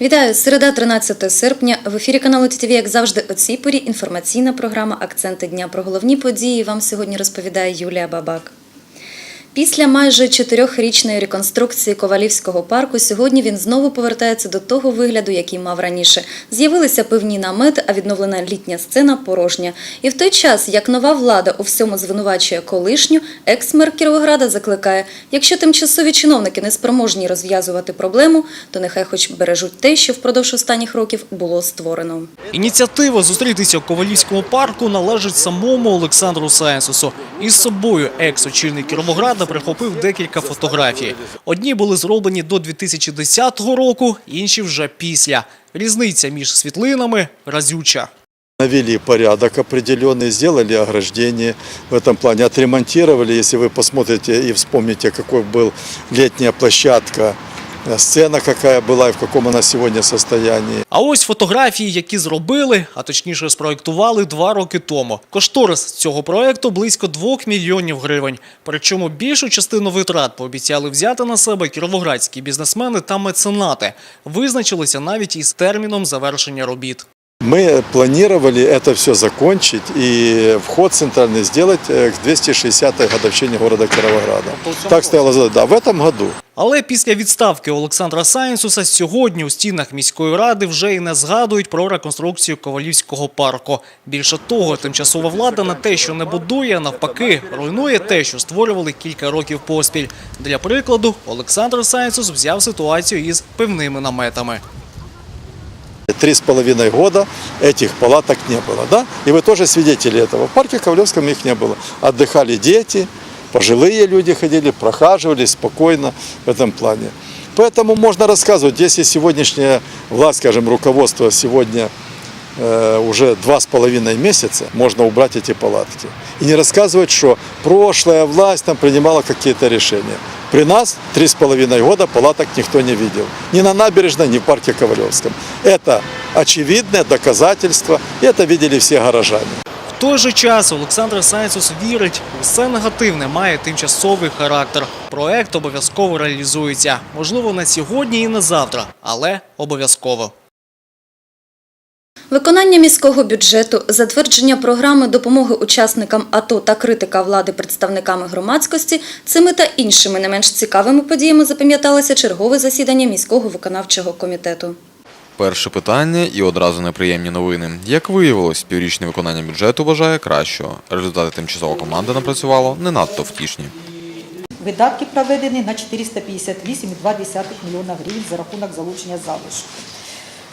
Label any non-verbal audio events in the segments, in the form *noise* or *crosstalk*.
Вітаю! Середа, 13 серпня. В ефірі каналу ТТВ, як завжди, о цій порі інформаційна програма «Акценти дня» про головні події вам сьогодні розповідає Юлія Бабак. Після майже чотирьохрічної реконструкції Ковалівського парку сьогодні він знову повертається до того вигляду, який мав раніше. З'явилися пивні намети, а відновлена літня сцена порожня. І в той час, як нова влада у всьому звинувачує колишню, екс-мер Кіровограда закликає, якщо тимчасові чиновники не спроможні розв'язувати проблему, то нехай хоч бережуть те, що впродовж останніх років було створено. Ініціатива зустрітися у Ковалівському парку належить самому Олександру Сайенсусу. Із собою екс-очільник Кіровограда прихопив декілька фотографій. Одні були зроблені до 2010 року, інші вже після. Різниця між світлинами разюча. Навели порядок определенный, сделали ограждение в этом плане, отремонтировали. Если вы посмотрите и вспомните, какой был летняя площадка, э, сцена яка була і в якому вона сьогодні состоянні. А ось фотографії, які зробили, а точніше спроектували два роки тому. Кошторис цього проекту близько 2 мільйонів гривень. Причому більшу частину витрат пообіцяли взяти на себе кіровоградські бізнесмени та меценати. Визначилися навіть із терміном завершення робіт. Мы планировали это все закончить и вход центральный сделать э, к 260-й годовщине города Кировограда. Так стояло задача. Да, в этом году. Але після відставки Олександра Сайенсуса сьогодні у стінах міської ради вже і не згадують про реконструкцію Ковалівського парку. Більше того, тимчасова влада на те, що не будує, а навпаки, руйнує те, що створювали кілька років поспіль. Для прикладу, Олександр Сайенсус взяв ситуацію із пивними наметами. Три с половиной года этих палаток не было, да? И вы тоже свидетели этого. В парке Ковлевском их не было. Отдыхали дети, пожилые люди ходили, прохаживались спокойно в этом плане. Поэтому можно рассказывать, если сегодняшняя власть, скажем, руководство сегодня э, уже два с половиной месяца, можно убрать эти палатки. И не рассказывать, что прошлая власть там принимала какие-то решения. При нас три с половиной года палаток никто не видел. Ни на набережной, ни в парке Ковалевском. Это очевидное доказательство, и это видели все горожане. В той же час Олександр Сайенсус вірить, все негативне має тимчасовий характер. Проект обов'язково реалізується. Можливо, не сьогодні і не завтра, але обов'язково. Виконання міського бюджету, затвердження програми допомоги учасникам АТО та критика влади представниками громадськості цими та іншими не менш цікавими подіями запам'яталося чергове засідання міського виконавчого комітету. Перше питання і одразу неприємні новини. Як виявилось, піврічне виконання бюджету вважає кращого. Результати тимчасова команда напрацювала не надто втішні. Видатки проведені на 458,2 мільйона гривень за рахунок залучення залишку.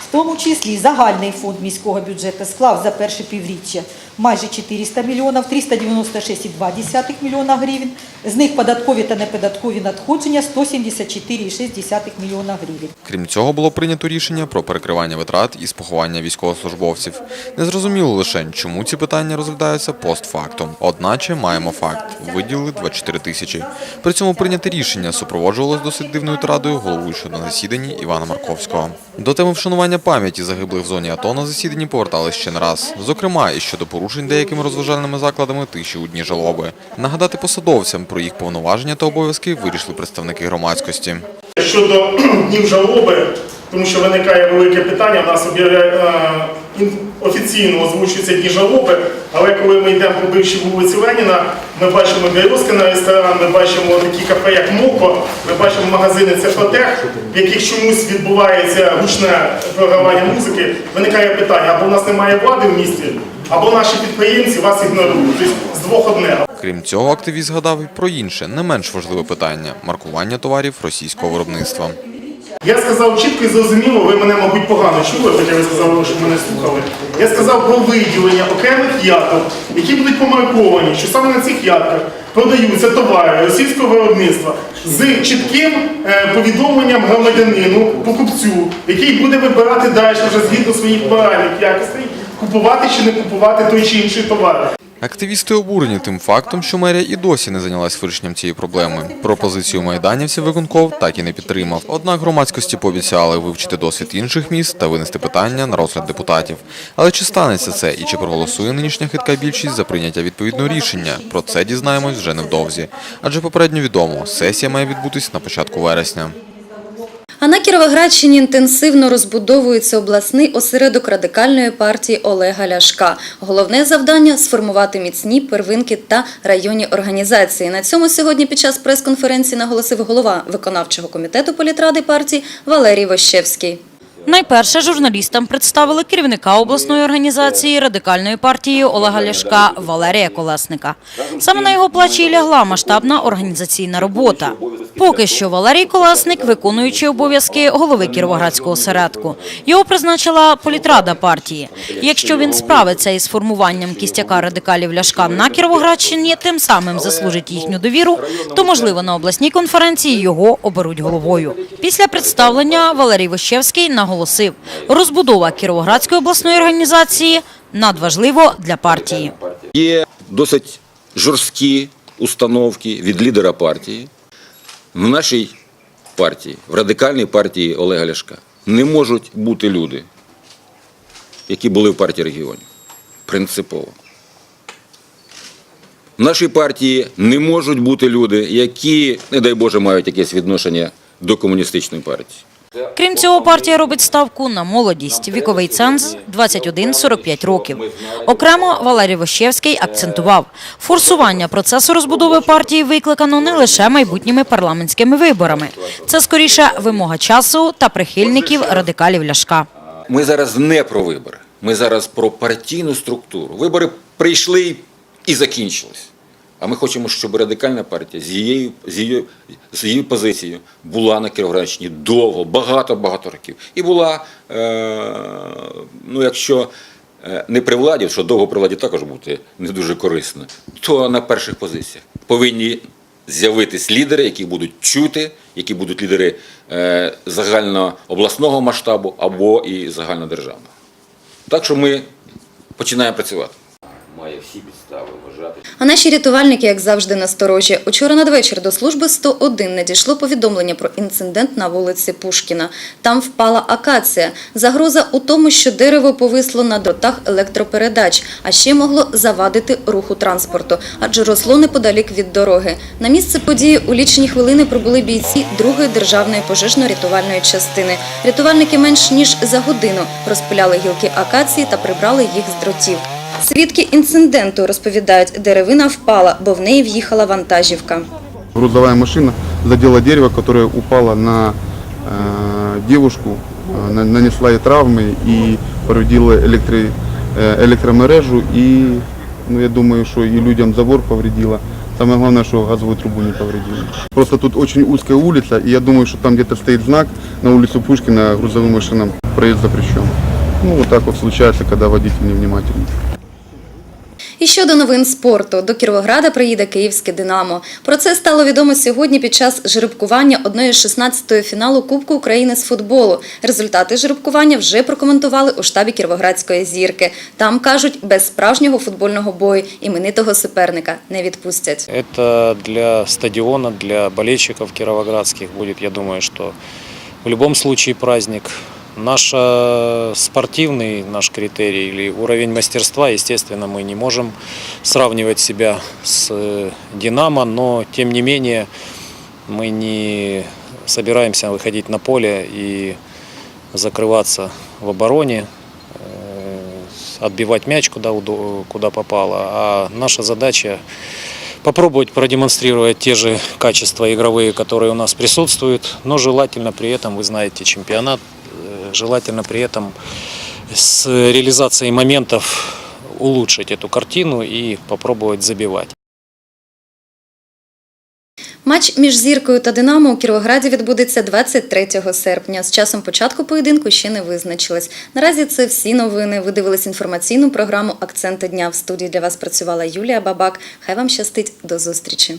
В тому числі загальний фонд міського бюджету склав за перше півріччя майже 400 мільйонів, 396,2 мільйона гривень. З них податкові та неподаткові надходження 174,6 мільйона гривень. Крім цього, було прийнято рішення про перекривання витрат із поховання військовослужбовців. Незрозуміло лише, чому ці питання розглядаються постфактум. Одначе маємо факт: виділили 24 тисячі. При цьому прийняте рішення супроводжувалось досить дивною традою головуючого на засіданні Івана Марковського. До теми вшанування пам'яті загиблих в зоні АТО на засіданні повертались ще не раз. Зокрема, і щодо порушень деякими розважальними закладами тиші у дні жалоби. Нагадати посадовцям про їх повноваження та обов'язки вирішили представники громадськості. Щодо *clears throat* днів жалоби, тому що виникає велике питання, у нас об'являє- е, офіційно озвучуються дні жалоби, але коли ми йдемо по бившій вулиці Леніна, ми бачимо Гайоскина ресторан, ми бачимо такі кафе, як Моко, ми бачимо магазини Цефотех, в яких чомусь відбувається гучне програвання музики. Виникає питання, або в нас немає влади в місті, або наші підприємці вас ігнорують. Тобто з двох одне. Крім цього, активіст згадав і про інше, не менш важливе питання маркування товарів російського виробництва. Я сказав чітко і зрозуміло, ви мене, мабуть, погано чули, хоча ви сказали, що мене слухали. Я сказав про виділення окремих яток, які будуть помарковані, що саме на цих ятках продаються товари російського виробництва з чітким е, повідомленням громадянину, покупцю, який буде вибирати далі вже згідно своїх моральних якостей, купувати чи не купувати той чи інший товар. Активісти обурені тим фактом, що мерія і досі не зайнялась вирішенням цієї проблеми. Пропозицію майданівців виконков так і не підтримав. Однак громадськості пообіцяли вивчити досвід інших міст та винести питання на розгляд депутатів. Але чи станеться це і чи проголосує нинішня хитка більшість за прийняття відповідного рішення? Про це дізнаємось вже невдовзі. Адже попередньо відомо, сесія має відбутись на початку вересня. А на Кіровоградщині інтенсивно розбудовується обласний осередок радикальної партії Олега Ляшка. Головне завдання сформувати міцні первинки та районні організації. На цьому сьогодні під час прес-конференції наголосив голова виконавчого комітету політради партії Валерій Вощевський. Найперше журналістам представили керівника обласної організації радикальної партії Олега Ляшка Валерія Колесника. Саме на його плечі й лягла масштабна організаційна робота. Поки що Валерій Колесник, виконуючий обов'язки голови Кіровоградського осередку. Його призначила політрада партії. Якщо він справиться із формуванням кістяка радикалів Ляшка на Кіровоградщині, тим самим заслужить їхню довіру, то можливо на обласній конференції його оберуть головою. Після представлення Валерій Вощевський наголосив, розбудова Кіровоградської обласної організації надважливо для партії. Є досить жорсткі установки від лідера партії. В нашій партії, в радикальній партії Олега Ляшка, не можуть бути люди, які були в партії регіонів. Принципово. В нашій партії не можуть бути люди, які, не дай Боже, мають якесь відношення до комуністичної партії. Крім цього, партія робить ставку на молодість. Віковий ценз 21-45 років. Окремо Валерій Вощевський акцентував, форсування процесу розбудови партії викликано не лише майбутніми парламентськими виборами. Це скоріше вимога часу та прихильників радикалів Ляшка. Ми зараз не про вибори. Ми зараз про партійну структуру. Вибори прийшли і закінчились. А ми хочемо, щоб радикальна партія з її, з її, з її позицією була на Кіровоградщині довго, багато-багато років. І була, е, ну якщо е, не при владі, що довго при владі також бути не дуже корисно, то на перших позиціях повинні з'явитись лідери, які будуть чути, які будуть лідери е, загальнообласного масштабу або і загальнодержавного. Так що ми починаємо працювати. Має всі підстави вважати. А наші рятувальники, як завжди, насторожі. Учора надвечір до служби 101 надійшло повідомлення про інцидент на вулиці Пушкіна. Там впала акація. Загроза у тому, що дерево повисло на дротах електропередач, а ще могло завадити руху транспорту, адже росло неподалік від дороги. На місце події у лічені хвилини прибули бійці другої державної пожежно-рятувальної частини. Рятувальники менш ніж за годину розпиляли гілки акації та прибрали їх з дротів. Свідки інциденту розповідають, деревина впала, бо в неї в'їхала вантажівка. Грузовая машина задела дерево, которое упало на э, девушку, э, на- нанесла ей травмы и повредила электро, э, электромережу и, ну, я думаю, что и людям забор повредила. Самое главное, что газовую трубу не повредила. Просто тут очень узкая улица, и я думаю, что там где-то стоит знак на улицу Пушкина грузовым машинам проезд запрещен. Ну, вот так вот случается, когда водитель невнимательный. І щодо новин спорту, до Кіровограда приїде київське «Динамо». Про це стало відомо сьогодні під час жеребкування одної з 16-ї фіналу Кубку України з футболу. Результати жеребкування вже прокоментували у штабі Кіровоградської зірки. Там кажуть, без справжнього футбольного бою іменитого суперника не відпустять. Это для стадиона, для болельщиков кировоградских будет, я думаю, что в любом случае праздник. Наш э, спортивный наш критерий или уровень мастерства, естественно, мы не можем сравнивать себя с э, «Динамо», но тем не менее мы не собираемся выходить на поле и закрываться в обороне, э, отбивать мяч куда, куда попало. А наша задача попробовать продемонстрировать те же качества игровые, которые у нас присутствуют, но желательно при этом, вы знаете, чемпионат, э, желательно при этом с реализацией моментов улучшить эту картину и попробовать забивать. Матч між зіркою та Динамо у Кіровограді відбудеться 23 серпня. З часом початку поєдинку ще не визначились. Наразі це всі новини. Ви дивились інформаційну програму Акценти дня. В студії для вас працювала Юлія Бабак. Хай вам щастить. До зустрічі.